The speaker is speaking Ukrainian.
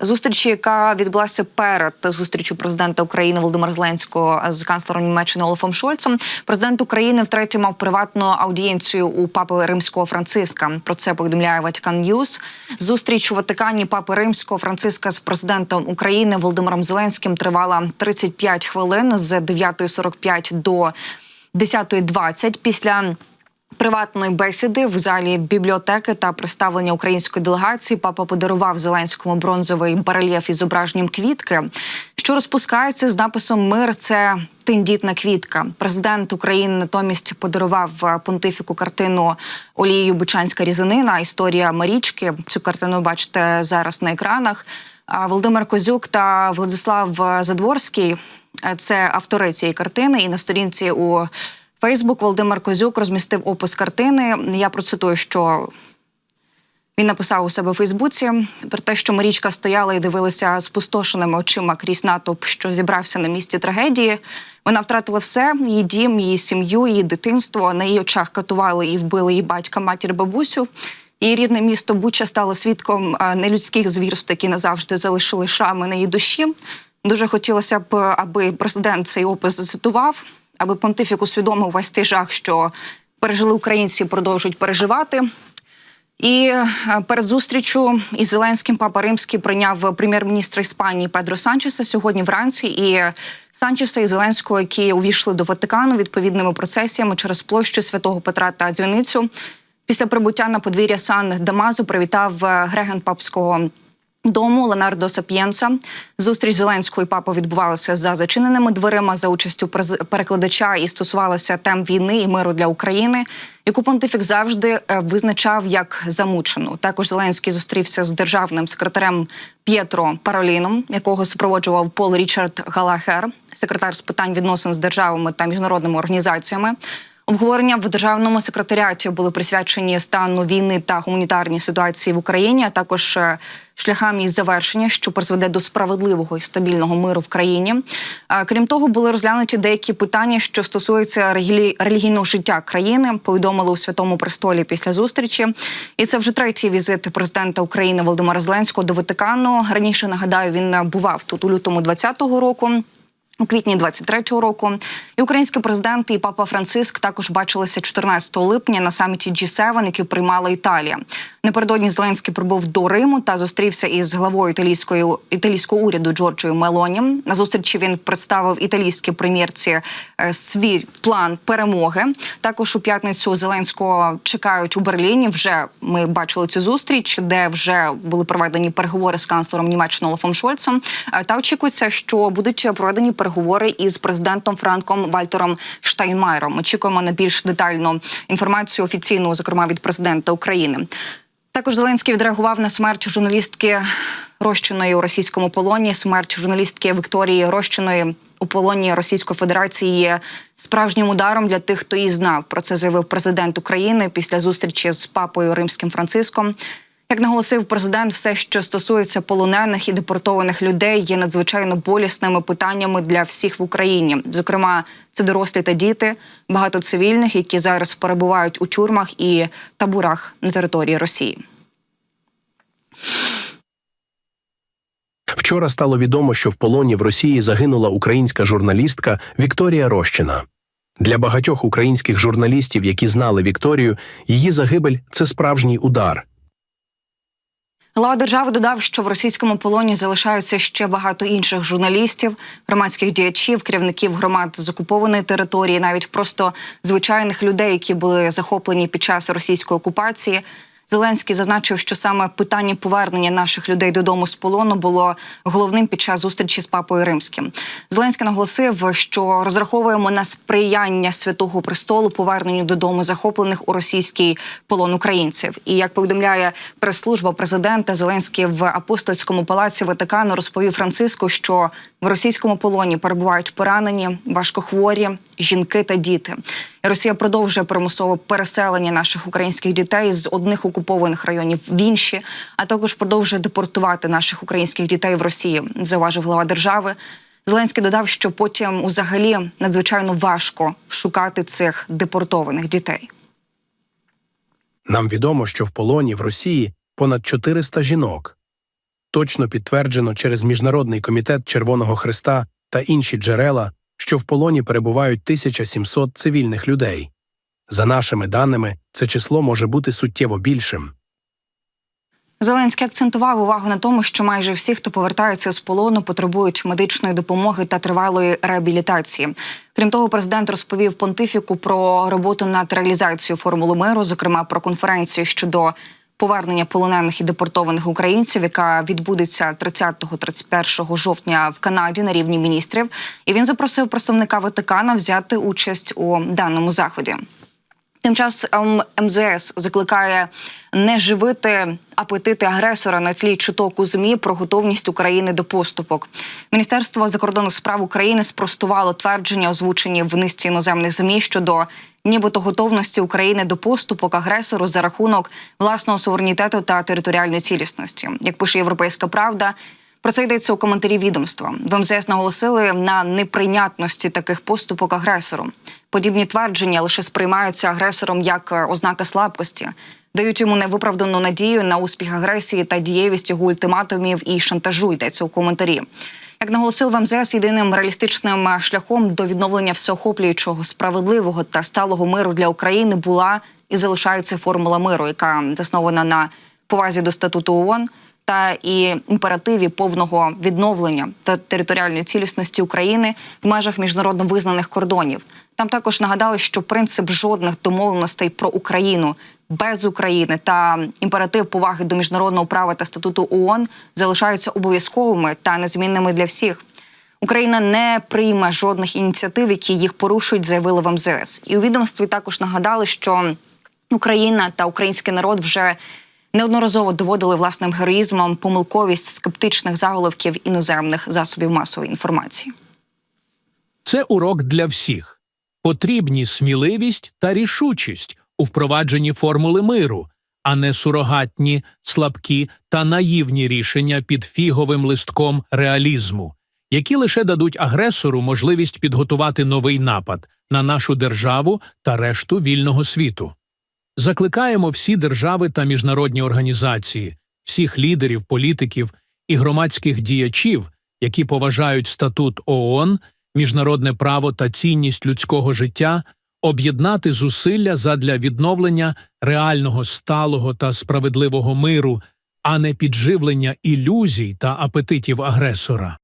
Зустрічі, яка відбулася перед зустрічю президента України Володимира Зеленського з канцлером Німеччини Олафом Шольцем, президент України втретє мав приватну аудієнцію у папи римського Франциска. Про це повідомляє Ватикан Ньюс. Зустріч у Ватикані папи римського Франциска з президентом України Володимиром Зеленським тривала 35 хвилин з 9.45 до 10.20. Після Приватної бесіди в залі бібліотеки та представлення української делегації папа подарував Зеленському бронзовий барельєф із зображенням квітки, що розпускається з написом Мир це тендітна квітка. Президент України натомість подарував понтифіку картину олією Бучанська різанина. Історія Марічки. Цю картину бачите зараз на екранах. Володимир Козюк та Владислав Задворський це автори цієї картини. І на сторінці у Фейсбук Володимир Козюк розмістив опис картини. Я процитую, що він написав у себе у Фейсбуці про те, що Марічка стояла і дивилася спустошеними очима крізь натовп, що зібрався на місці трагедії. Вона втратила все: її дім, її сім'ю, її дитинство. На її очах катували і вбили її батька, матір, бабусю. Її рідне місто Буча стало свідком е, нелюдських звірств, які назавжди залишили шрами на її душі. Дуже хотілося б, аби президент цей опис зацитував аби понтифік усвідомив весь той жах, що пережили українці, продовжують переживати. І е, перед зустрічю із Зеленським папа Римський прийняв прем'єр-міністра Іспанії Педро Санчеса сьогодні вранці. І Санчеса і Зеленського, які увійшли до Ватикану відповідними процесіями через площу святого Петра та дзвіницю. Після прибуття на подвір'я Сан Дамазу привітав е, папського. Дому Ленардо Сап'єнца зустріч Зеленського і папа відбувалася за зачиненими дверима за участю перекладача і стосувалася тем війни і миру для України, яку понтифік завжди е, визначав як замучену. Також Зеленський зустрівся з державним секретарем П'єтро Пароліном, якого супроводжував Пол Річард Галахер, секретар з питань відносин з державами та міжнародними організаціями. Обговорення в державному секретаріаті були присвячені стану війни та гуманітарній ситуації в Україні, а також е, шляхам її завершення, що призведе до справедливого і стабільного миру в країні. Крім того, були розглянуті деякі питання, що стосуються релігійного життя країни. Повідомили у святому престолі після зустрічі. І це вже третій візит президента України Володимира Зеленського до Ватикану. Раніше нагадаю, він бував тут у лютому 2020 року. У квітні 23-го року і український президент і папа Франциск також бачилися 14 липня на саміті G7, який приймала Італія. Напередодні Зеленський прибув до Риму та зустрівся із главою італійської італійського уряду Джорджою Мелоні. На зустрічі він представив італійській прем'єрці е, свій план перемоги. Також у п'ятницю Зеленського чекають у Берліні. Вже ми бачили цю зустріч, де вже були проведені переговори з канцлером Німеччини Олафом Шольцем. Е, та очікується, що будуть проведені переговори із президентом Франком Вальтером Штайнмайером. Очікуємо на більш детальну інформацію офіційну, зокрема від президента України. Також Зеленський відреагував на смерть журналістки Рощиної у російському полоні. Смерть журналістки Вікторії Рощиної у полоні Російської Федерації є справжнім ударом для тих, хто її знав. Про це заявив президент України після зустрічі з папою Римським Франциском. Як наголосив президент, все, що стосується полонених і депортованих людей, є надзвичайно болісними питаннями для всіх в Україні. Зокрема, це дорослі та діти, багато цивільних, які зараз перебувають у тюрмах і таборах на території Росії. Вчора стало відомо, що в полоні в Росії загинула українська журналістка Вікторія Рощина. Для багатьох українських журналістів, які знали Вікторію, її загибель це справжній удар. Глава держави додав, що в російському полоні залишаються ще багато інших журналістів, громадських діячів, керівників громад з окупованої території, навіть просто звичайних людей, які були захоплені під час російської окупації. Зеленський зазначив, що саме питання повернення наших людей додому з полону було головним під час зустрічі з папою римським. Зеленський наголосив, що розраховуємо на сприяння святого престолу поверненню додому захоплених у російський полон українців. І як повідомляє прес-служба президента, Зеленський в апостольському палаці Ватикану розповів Франциску, що в російському полоні перебувають поранені, важкохворі, жінки та діти. Росія продовжує примусове переселення наших українських дітей з одних окупованих районів в інші, а також продовжує депортувати наших українських дітей в Росію. Заважив глава держави. Зеленський додав, що потім, взагалі, надзвичайно важко шукати цих депортованих дітей. Нам відомо, що в полоні в Росії понад 400 жінок. точно підтверджено через Міжнародний комітет Червоного Христа та інші джерела, що в полоні перебувають 1700 цивільних людей. За нашими даними, це число може бути суттєво більшим. Зеленський акцентував увагу на тому, що майже всі, хто повертається з полону, потребують медичної допомоги та тривалої реабілітації. Крім того, президент розповів понтифіку про роботу над реалізацією формули миру, зокрема про конференцію щодо повернення полонених і депортованих українців, яка відбудеться 30-31 жовтня в Канаді на рівні міністрів. І він запросив представника Ватикана взяти участь у даному заході. Тим часом МЗС закликає не живити апетити агресора на тлі чуток у змі про готовність України до поступок. Міністерство закордонних справ України спростувало твердження, озвучені в низці іноземних змі щодо нібито готовності України до поступок агресору за рахунок власного суверенітету та територіальної цілісності. Як пише Європейська Правда. Про це йдеться у коментарі відомства. В МЗС наголосили на неприйнятності таких поступок агресору. Подібні твердження лише сприймаються агресором як е, ознака слабкості, дають йому невиправдану надію на успіх агресії та дієвість його ультиматумів і шантажу. Йдеться у коментарі. Як наголосив в МЗС, єдиним реалістичним е, шляхом до відновлення всеохоплюючого, справедливого та сталого миру для України була і залишається формула миру, яка заснована на повазі до статуту ООН, та і імперативі повного відновлення та територіальної цілісності України в межах міжнародно визнаних кордонів. Там також нагадали, що принцип жодних домовленостей про Україну без України та імператив поваги до міжнародного права та статуту ООН залишаються обов'язковими та незмінними для всіх. Україна не прийме жодних ініціатив, які їх порушують, заявили в МЗС. І у відомстві також нагадали, що Україна та український народ вже неодноразово доводили власним героїзмом помилковість скептичних заголовків іноземних засобів масової інформації. Це урок для всіх. Потрібні сміливість та рішучість у впровадженні формули миру, а не сурогатні, слабкі та наївні рішення під фіговим листком реалізму, які лише дадуть агресору можливість підготувати новий напад на нашу державу та решту вільного світу. Закликаємо всі держави та міжнародні організації, всіх лідерів, політиків і громадських діячів, які поважають статут ООН, міжнародне право та цінність людського життя, об'єднати зусилля задля відновлення реального сталого та справедливого миру, а не підживлення ілюзій та апетитів агресора.